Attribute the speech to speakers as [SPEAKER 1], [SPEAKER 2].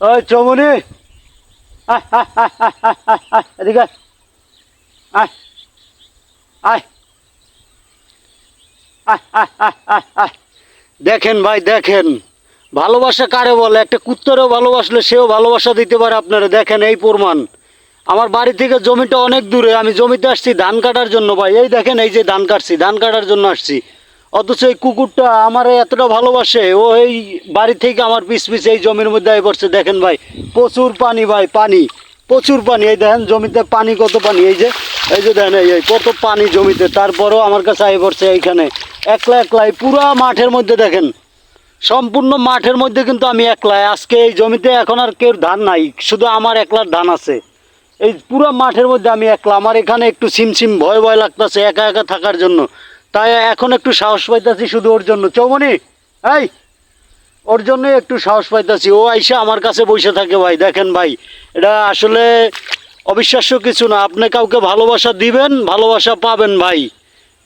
[SPEAKER 1] ওই চমনি এদিকে। দেখেন ভাই দেখেন ভালোবাসা কারে বলে একটা কুত্তরেও ভালোবাসলে সেও ভালোবাসা দিতে পারে আপনারা দেখেন এই প্রমাণ আমার বাড়ি থেকে জমিটা অনেক দূরে আমি জমিতে আসছি ধান কাটার জন্য ভাই এই দেখেন এই যে ধান কাটছি ধান কাটার জন্য আসছি অথচ এই কুকুরটা আমার এতটা ভালোবাসে, ও এই বাড়ি থেকে আমার পিস পিস এই জমির মধ্যে আই পড়ছে দেখেন ভাই, প্রচুর পানি ভাই, পানি, প্রচুর পানি। এই দেখেন জমিতে পানি, কত পানি। এই যে এই যে দেখেন, এই কত পানি জমিতে। তারপরেও আমার কাছে আই পড়ছে এইখানে। একলা একলাই পুরা মাঠের মধ্যে দেখেন। সম্পূর্ণ মাঠের মধ্যে কিন্তু আমি একলাই আজকে এই জমিতে এখন আর কেউ ধান নাই, শুধু আমার একলার ধান আছে। এই পুরো মাঠের মধ্যে আমি একলা। আমার এখানে একটু সিমসিম ভয় ভয় লাগতেছে একা একা থাকার জন্য। তাই এখন একটু সাহস পাইতেছি শুধু ওর জন্য। চৌমনি, এই, ওর জন্যই একটু সাহস পাইতেছি। ও আইসা আমার কাছে বসে থাকে ভাই, দেখেন ভাই। এটা আসলে অবিশ্বাস্য কিছু না। আপনি কাউকে ভালোবাসা দিবেন, ভালোবাসা পাবেন ভাই।